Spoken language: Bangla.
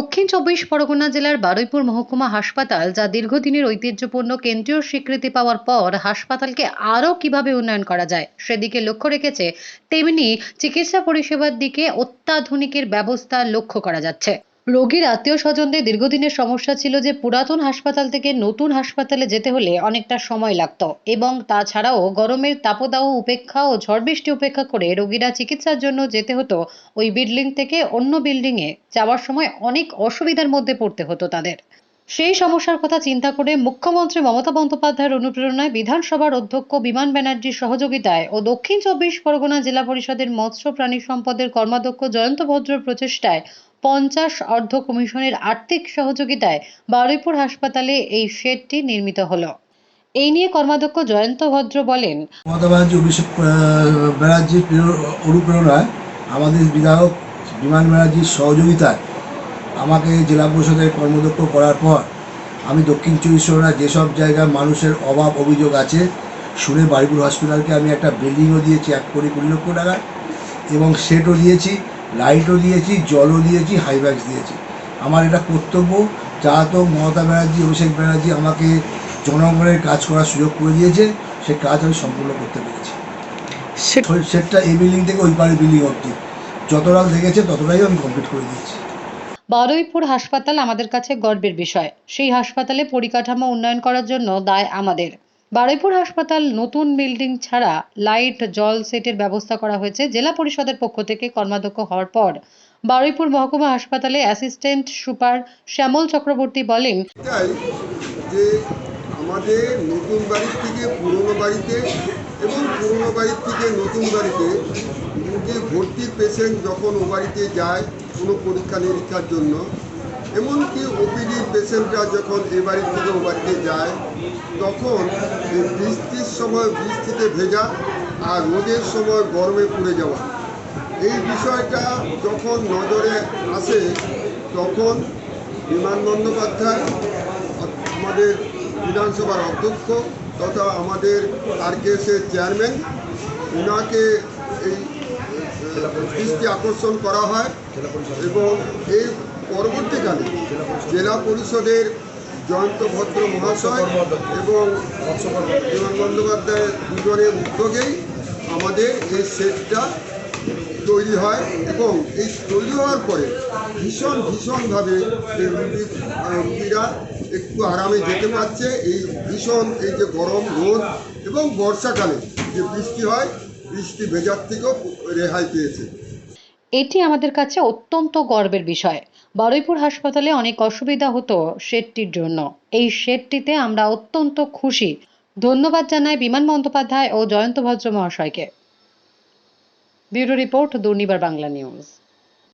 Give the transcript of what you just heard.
দক্ষিণ চব্বিশ পরগনা জেলার বারুইপুর মহকুমা হাসপাতাল, যা দীর্ঘদিনের ঐতিহ্যপূর্ণ কেন্দ্রীয় স্বীকৃতি পাওয়ার পর হাসপাতালকে আরও কীভাবে উন্নয়ন করা যায়, সেদিকে লক্ষ্য রেখেছে তেমনি চিকিৎসা পরিষেবার দিকে অত্যাধুনিকের ব্যবস্থা লক্ষ্য করা যাচ্ছে। রোগীর আত্মীয় স্বজনদের দীর্ঘদিনের সমস্যা ছিল যে পুরাতন হাসপাতাল থেকে নতুন হাসপাতালে যেতে হলে অনেকটা সময় লাগতো এবং তাছাড়াও গরমের তাপদাহ উপেক্ষা ও ঝড় বৃষ্টি উপেক্ষা করে রোগীরা চিকিৎসার জন্য যেতে হতো ওই বিল্ডিং থেকে অন্য বিল্ডিংয়ে যাওয়ার সময় অনেক অসুবিধার মধ্যে পড়তে হতো তাদের। সেই সমস্যার কথা চিন্তা করে মুখ্যমন্ত্রী মমতা বন্দ্যোপাধ্যায়ের অনুপ্রেরণায় বিধানসভার অধ্যক্ষ বিমান ব্যানার্জির সহযোগিতায় ও দক্ষিণ চব্বিশ পরগনা জেলা পরিষদের মৎস্য প্রাণী সম্পদের কর্মাধ্যক্ষ জয়ন্ত ভদ্রর প্রচেষ্টায় পঞ্চাশ অর্ধ কমিশনের আর্থিক সহযোগিতায় বারুইপুর হাসপাতালে এই শেডটি নির্মিত হলো। এই নিয়ে কর্মাধ্যক্ষ জয়ন্ত ভদ্র বলেন, মমতা ব্যানার্জি, অভিষেক ব্যানার্জির অনুপ্রেরণায় আমাদের বিধায়ক বিমান ব্যানার্জির সহযোগিতায় আমাকে জেলা পরিষদের কর্মদক্ষ করার পর আমি দক্ষিণ চব্বিশ পরগনার যেসব জায়গায় মানুষের অভাব, অভিযোগ আছে, শুনে বাড়িপুর হসপিটালকে আমি একটা বিল্ডিংও দিয়েছি এক কোটি কুড়ি লক্ষ টাকা এবং সেটও দিয়েছি। লাইটও দিয়েছি জলও দিয়েছি হাইব্যাক্স দিয়েছি। আমার এটা কর্তব্য যা তো মমতা ব্যানার্জি অভিষেক ব্যানার্জি আমাকে জনগণের কাজ করার সুযোগ করে দিয়েছে সে কাজ আমি সম্পূর্ণ করতে পেরেছি। সেটটা এই বিল্ডিং থেকে ওই পাড়ের বিল্ডিং অবধি। যতটা লেগেছে ততটাই আমি কমপ্লিট করে দিয়েছি। বারুইপুর হাসপাতাল আমাদের কাছে গর্বের বিষয়। সেই হাসপাতালে পরিকাঠামো উন্নয়ন করার জন্য দায় আমাদের। বারুইপুর হাসপাতাল নতুন বিল্ডিং ছাড়া লাইট, জল সেটের ব্যবস্থা করা হয়েছে জেলা পরিষদের পক্ষ থেকে কর্মাধ্যক্ষ হওয়ার পর। বারুইপুর মহকুমা হাসপাতালে অ্যাসিস্ট্যান্ট সুপার শ্যামল চক্রবর্তী বলেন যে আমাদের নতুন বাড়ির থেকে পুরনো বাড়িতে এবং পুরনো বাড়ির থেকে নতুন বাড়িতে যে ভর্তি পেশেন্ট যখন ও বাড়িতে যায় কোনো পরীক্ষা নিরীক্ষার জন্য এমনকি ওপিডি পেশেন্টরা যখন এ বাড়ির থেকে ও বাড়িতে যায়, তখন বৃষ্টির সময় বৃষ্টিতে ভেজা আর রোদের সময় গরমে পুড়ে যাওয়া। এই বিষয়টা যখন নজরে আসে, তখন বিমান বন্দ্যোপাধ্যায় আমাদের বিধানসভার অধ্যক্ষ তথা আমাদের আরকেএসের চেয়ারম্যান ওনাকে এই দৃষ্টি আকর্ষণ করা হয় এবং এই পরবর্তীকালে জেলা পরিষদের জয়ন্ত ভদ্র মহাশয় এবং বিমান বন্দ্যোপাধ্যায় দুজনের উদ্যোগেই আমাদের এই সেটটা তৈরি হয় এবং এই তৈরি হওয়ার পরে ভীষণ ভীষণভাবে এই রুগী রুগীরা একটু আরামে যেতে পারছে। এই ভীষণ এই যে গরম রোদ এবং বর্ষাকালে যে বৃষ্টি হয়, বৃষ্টি ভেজার থেকেও রেহাই পেয়েছে। এটি আমাদের কাছে অত্যন্ত গর্বের বিষয়। বারুইপুর হাসপাতালে অনেক অসুবিধা হতো শেডটির জন্য। এই শেডটিতে আমরা অত্যন্ত খুশি। ধন্যবাদ জানাই বিমান বন্দ্যোপাধ্যায় ও জয়ন্ত ভদ্র মহাশয়কে bureau report Durnibar Bangla news.